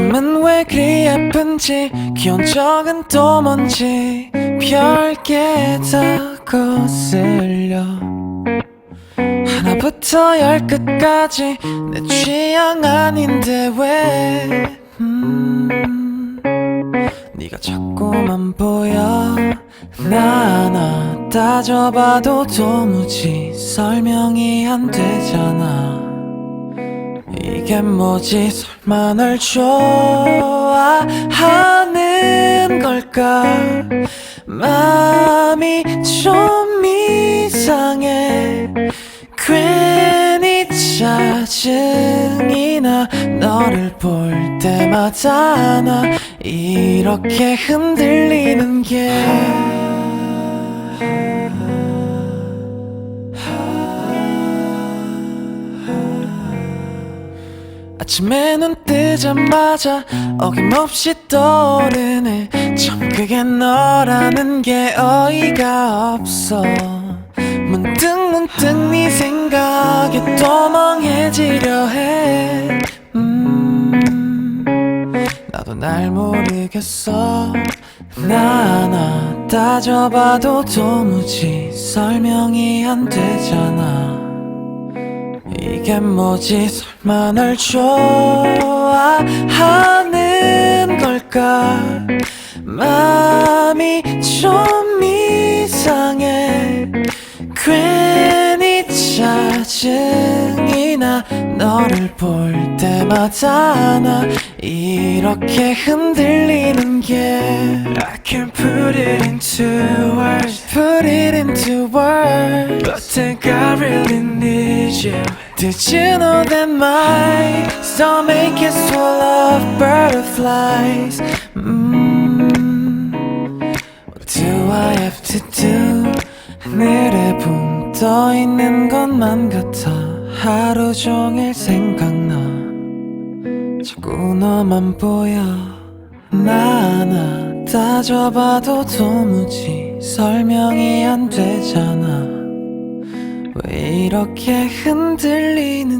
왜 그리 예쁜지 귀여운 적은 또 뭔지. 별게 다 거슬려. 하나부터 열 끝까지 내 취향 아닌데 왜? 음, 네가 자꾸만 보여. 나나 따져봐도 도무지 설명이 안 되잖아 이게 뭐지? 설마 널 좋아하는 걸까? 마음이 좀 이상해. 괜히 짜증이 나 너를 볼 때마다 나 이렇게 흔들리는 게 아침에 눈 뜨자마자 어김없이 떠오르네 참 그게 너라는 게 어이가 없어. 문득 문득 네 생각에 또 멍해지려 해. 음, 나도 날 모르겠어. 나나 따져봐도 도무지 설명이 안 되잖아 이게 뭐지? 설마 널 좋아하는 걸까? 마음이 좀 이상해. 괜히 짜증이 나 너를 볼 때마다 나 이렇게 흔들리 into words But think I really need you Did you know that my stomach is full of butterflies mm, What do I have to do 하늘에 붕 떠 있는 것만 같아 하루 종일 생각나 자꾸 너만 보여 나나 따져봐도 도무지 설명이 안 되잖아. 왜 이렇게 흔들리는지